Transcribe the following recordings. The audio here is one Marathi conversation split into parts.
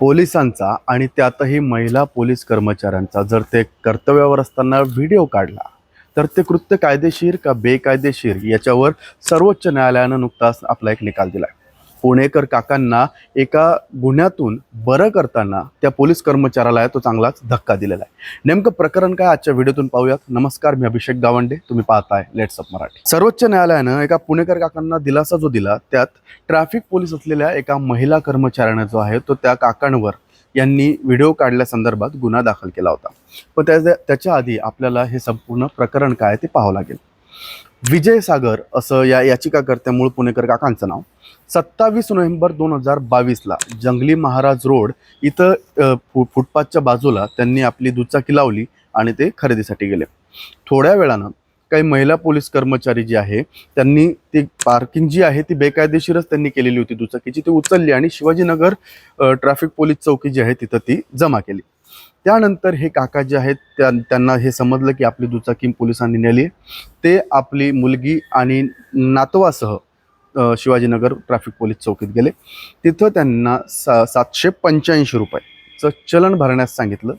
पोलिसांचा आणि त्यातही महिला पोलीस कर्मचाऱ्यांचा जर ते कर्तव्यावर असताना व्हिडिओ काढला तर ते कृत्य कायदेशीर का बेकायदेशीर याच्यावर सर्वोच्च न्यायालयानं नुकताच आपला एक निकाल दिलाय. पुणेकर काकांना एका गुन्ह्यातून बरं करताना त्या पोलीस कर्मचाऱ्याला आहे तो चांगलाच धक्का दिलेला आहे. नेमकं प्रकरण काय आजच्या व्हिडिओतून पाहूयात. नमस्कार मी अभिषेक गावंडे. तुम्ही पाहताय लेट्स अप मराठी. सर्वोच्च न्यायालयानं एका पुणेकर काकांना दिलासा जो दिला त्यात ट्रॅफिक पोलीस असलेल्या एका महिला कर्मचाऱ्यानं जो आहे तो त्या काकांवर यांनी व्हिडिओ काढल्यासंदर्भात गुन्हा दाखल केला होता. पण त्या त्याच्या आधी आपल्याला हे संपूर्ण प्रकरण काय आहे ते पाहावं लागेल. विजय सागर असं या याचिकाकर्त्या मूळ पुणेकर काकांचं नाव. सत्तावीस नोव्हेंबर दोन हजार बावीसला जंगली महाराज रोड इथं फु फुटपाथच्या बाजूला त्यांनी आपली दुचाकी लावली आणि ते खरेदीसाठी गेले. थोड्या वेळानं काही महिला पोलीस कर्मचारी जी आहे त्यांनी ती पार्किंग जी आहे ती बेकायदेशीरच त्यांनी केलेली होती दुचाकीची. ती उचलली आणि शिवाजीनगर ट्रॅफिक पोलीस चौकी जी आहे तिथं ती जमा केली. त्यानंतर हे काका जे आहेत त्या त्यांना हे समजलं की आपली दुचाकी पोलिसांनी नेली. ते आपली मुलगी आणि नातवासह शिवाजीनगर ट्रॅफिक पोलीस चौकीत गेले. तिथं त्यांना सा सातशे पंच्याऐंशी रुपयाचं चलन भरण्यास सांगितलं.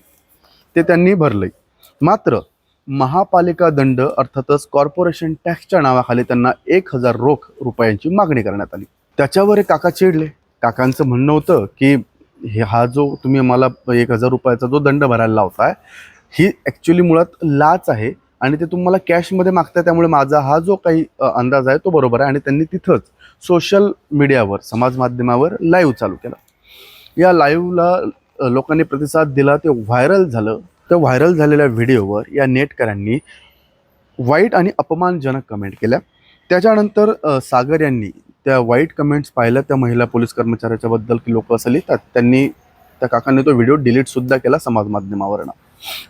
ते त्यांनी भरलंय. मात्र महापालिका दंड अर्थातच कॉर्पोरेशन टॅक्सच्या नावाखाली त्यांना एक हजार रोख रुपयांची मागणी करण्यात आली. त्याच्यावर काका चिडले. काकांचं म्हणणं होतं की हे हा जो तुम्ही मला एक हजार रुपयाचा जो दंड भरायला लावताय ही ॲक्च्युली मुळात लाच आहे आणि ते तुम्हाला कॅशमध्ये मागताय त्यामुळे माझा हा जो काही अंदाज आहे तो बरोबर आहे आणि त्यांनी तिथंच सोशल मीडियावर समाज माध्यमावर लाईव्ह चालू केला. या लाईव्हला लोकांनी प्रतिसाद दिला ते व्हायरल झालं. तर व्हायरल झालेल्या व्हिडिओवर या नेटकऱ्यांनी वाईट आणि अपमानजनक कमेंट केल्या. त्याच्यानंतर सागर यांनी त्या वाईट कमेंट्स पाहिल्या त्या महिला पोलीस कर्मचाऱ्याच्या बद्दल की लोक असं लिहितात त्यांनी त्या काकांनी तो व्हिडिओ डिलीट सुद्धा केला समाज माध्यमावरनं.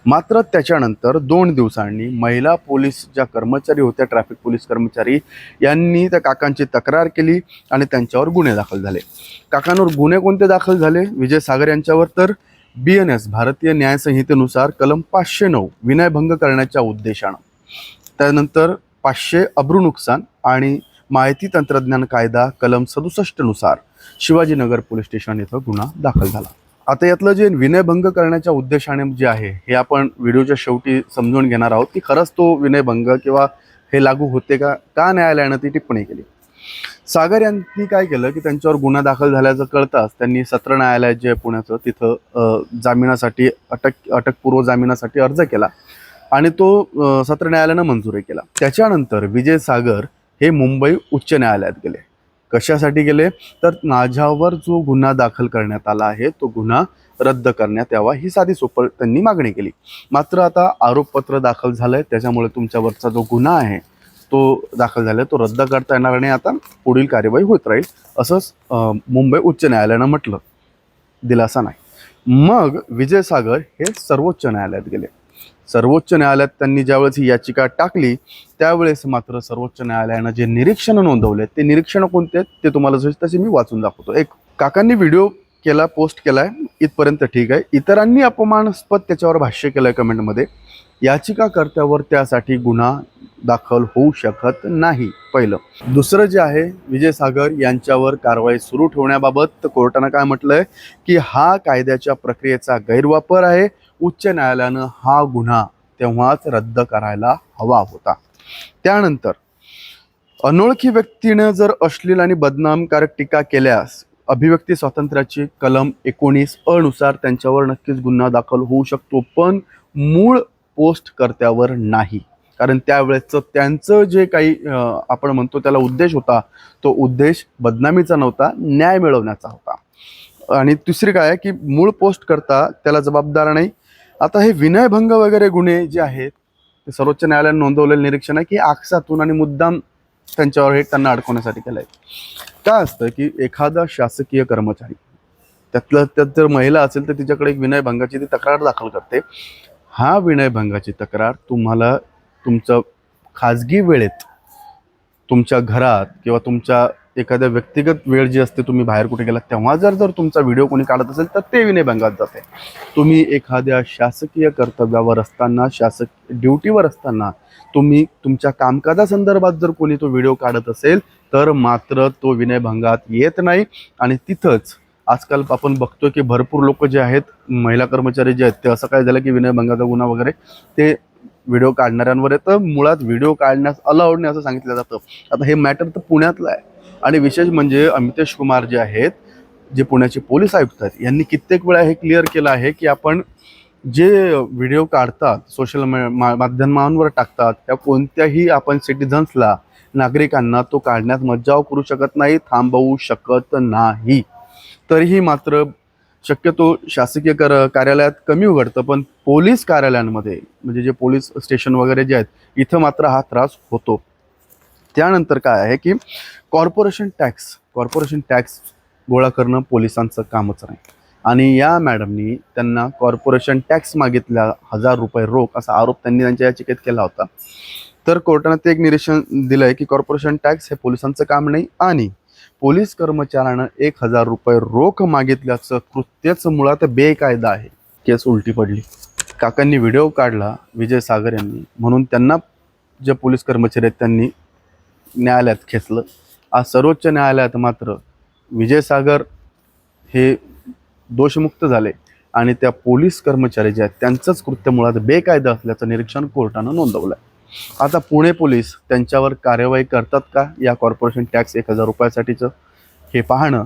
मात्र त्याच्यानंतर दोन दिवसांनी महिला पोलीस ज्या कर्मचारी होत्या ट्रॅफिक पोलीस कर्मचारी यांनी त्या काकांची तक्रार केली आणि त्यांच्यावर गुन्हे दाखल झाले. काकांवर गुन्हे कोणते दाखल झाले? विजय सागर यांच्यावर तर बी एन एस भारतीय न्यायसंहितेनुसार कलम पाचशे नऊ विनयभंग करण्याच्या उद्देशानं. त्यानंतर पाचशे अब्रू नुकसान आणि माहिती तंत्रज्ञान कायदा कलम सदुसष्टनुसार शिवाजीनगर पोलीस स्टेशन इथं गुन्हा दाखल झाला. आता यातलं जे विनयभंग करण्याच्या उद्देशाने जे आहे हे आपण व्हिडिओच्या शेवटी समजून घेणार आहोत की खरंच तो विनयभंग किंवा हे लागू होते का? का न्यायालयानं ती टिप्पणी केली? सागर यांनी काय केलं की त्यांच्यावर गुन्हा दाखल झाल्याचं कळताच त्यांनी सत्र न्यायालय जे आहे पुण्याचं तिथं जामिनासाठी अटक अटकपूर्व जामिनासाठी अर्ज केला आणि तो सत्र न्यायालयानं मंजुरी केला. त्याच्यानंतर विजय सागर हे मुंबई उच्च न्यायालयात गेले. कशासाठी गेले? तर माझ्यावर जो गुन्हा दाखल करण्यात आला आहे तो गुन्हा रद्द करण्यात यावा ही साधी सोपं त्यांनी मागणी केली. मात्र आता आरोपपत्र दाखल झालंय त्याच्यामुळे तुमच्यावरचा जो गुन्हा आहे तो दाखल झालाय तो रद्द करता येणार नाही. आता पुढील कार्यवाही होत राहील असंच मुंबई उच्च न्यायालयानं म्हटलं. दिलासा नाही. मग विजय सागर हे सर्वोच्च न्यायालयात गेले. सर्वोच्च न्यायालयात त्यांनी ज्यावेळेस ही याचिका टाकली त्यावेळेस मात्र सर्वोच्च न्यायालयानं जे निरीक्षणं नोंदवले ते निरीक्षणं कोणते आहेत ते तुम्हाला जसे तसे मी वाचून दाखवतो. एक काकांनी व्हिडिओ केला पोस्ट केलाय इथपर्यंत ठीक आहे. इतरांनी अपमानास्पद त्याच्यावर भाष्य केलंय कमेंटमध्ये. याचिकाकर्त्यावर त्यासाठी गुन्हा दाखल होऊ शकत नाही पहिलं. दुसरं जे आहे विजय सागर यांच्यावर कारवाई सुरू ठेवण्याबाबत कोर्टानं काय म्हटलंय की हा कायद्याच्या प्रक्रियेचा गैरवापर आहे उच्च न्यायालयानं हा गुन्हा तेव्हाच रद्द करायला हवा होता. त्यानंतर अनोळखी व्यक्तीनं जर अश्लील आणि बदनामकारक टीका केल्यास अभिव्यक्ती स्वातंत्र्याची कलम एकोणीस अनुसार त्यांच्यावर नक्कीच गुन्हा दाखल होऊ शकतो पण मूळ पोस्ट कर्त्यावर नाही. कारण त्यावेळेचं त्यांचं जे काही आपण म्हणतो त्याला उद्देश होता तो उद्देश बदनामीचा नव्हता न्याय मिळवण्याचा होता. आणि तिसरी काय आहे की मूळ पोस्ट करता त्याला जबाबदार नाही आता हे विनयभंग वगैरे गुन्हे जे आहेत ते सर्वोच्च न्यायालयाने नोंदवलेलं निरीक्षण आहे की आकसातून आणि मुद्दाम त्यांच्यावर हे त्यांना अडकवण्यासाठी केलं आहे काय असतं की एखादा शासकीय कर्मचारी त्यातलं त्यात जर महिला असेल तर तिच्याकडे एक विनयभंगाची ती तक्रार दाखल करते. हा विनयभंगाची तक्रार तुम्हाला तुमचं खाजगी वेळेत तुमच्या घरात किंवा तुमच्या एखाद्या व्यक्तिगत वेळ जी असते तुम्ही बाहेर कुठे गेला तेव्हा जर जर तुमचा व्हिडिओ कोणी काढत असेल तर ते विनयभंगात जाते. तुम्ही एखाद्या शासकीय कर्तव्यावर असताना शासक ड्युटीवर असताना तुम्ही तुमच्या कामकाजासंदर्भात जर कोणी तो व्हिडिओ काढत असेल तर मात्र तो विनयभंगात येत नाही. आणि तिथंच आजकाल आपण बघतोय की भरपूर लोक जे आहेत महिला कर्मचारी जे आहेत ते असं काय झालं की विनयभंगाचा गुन्हा वगैरे ते व्हिडिओ काढणाऱ्यांवर येतं. मुळात व्हिडिओ काढण्यास अलाउड नाही असं सांगितलं जातं. आता हे मॅटर तर पुण्यातलं आहे. आणि विशेष म्हणजे अमितेश कुमार जे आहेत जे पुण्याचे पोलीस आयुक्त आहेत यांनी कित्येक वेळा हे क्लिअर केलं आहे की आपण जे व्हिडिओ काढतात सोशल माध्यमांवर टाकतात त्या कोणत्याही आपण सिटिझन्सला नागरिकांना तो काढण्यात मज्जाव करू शकत नाही थांबवू शकत नाही. तरीही मात्र शक्यतो शासकीय कर कार्यालयात कमी उघडतं पण पोलीस कार्यालयांमध्ये म्हणजे जे पोलीस स्टेशन वगैरे जे आहेत इथं मात्र हा त्रास होतो. त्यानंतर काय आहे की कॉर्पोरेशन टॅक्स कॉर्पोरेशन टॅक्स गोळा करणं पोलिसांचं कामच नाही. आणि या मॅडमनी त्यांना कॉर्पोरेशन टॅक्स मागितला हजार रुपये रोख असा आरोप त्यांनी त्यांच्या याचिकेत केला होता. तर कोर्टानं ते एक निरीक्षण दिलं आहे की कॉर्पोरेशन टॅक्स हे पोलिसांचं काम नाही आणि पोलीस कर्मचाऱ्यानं एक हजार रुपये रोख मागितल्याचं कृत्यच मुळात बेकायदा आहे. केस उलटी पडली. काकांनी व्हिडिओ काढला विजय सागर यांनी. म्हणून त्यांना जे पोलीस कर्मचारी आहेत त्यांनी न्यायालयात खेचलं. आज सर्वोच्च न्यायालयात मात्र विजयसागर हे दोषमुक्त झाले आणि त्या पोलीस कर्मचारी जे आहेत त्यांचंच कृत्य मुळात बेकायदा असल्याचं निरीक्षण कोर्टानं नोंदवलं आता पुणे पोलीस त्यांच्यावर कार्यवाही करतात का? या कॉर्पोरेशन टॅक्स एक हजार रुपयासाठीचं हे पाहणं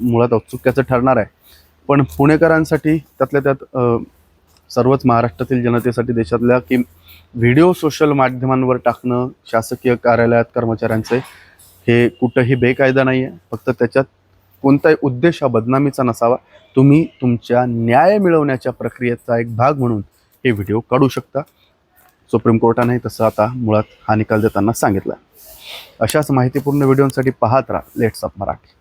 मुळात औत्सुक्याचं ठरणार आहे. पण पुणेकरांसाठी त्यातल्या त्यात सर्वच महाराष्ट्रातील जनतेसाठी देशातल्या की व्हिडिओ सोशल माध्यमांवर टाकणं शासकीय कार्यालयात कर्मचाऱ्यांचे हे कुठंही बेकायदा नाही आहे फक्त त्याच्यात कोणताही उद्देश हा बदनामीचा नसावा. तुम्ही तुमच्या न्याय मिळवण्याच्या प्रक्रियेचा एक भाग म्हणून हे व्हिडिओ काढू शकता. सुप्रीम कोर्टाने तसं आता मुळात हा निकाल देताना सांगितला. अशाच माहितीपूर्ण व्हिडिओंसाठी पाहत राहा. Let's up Marathi.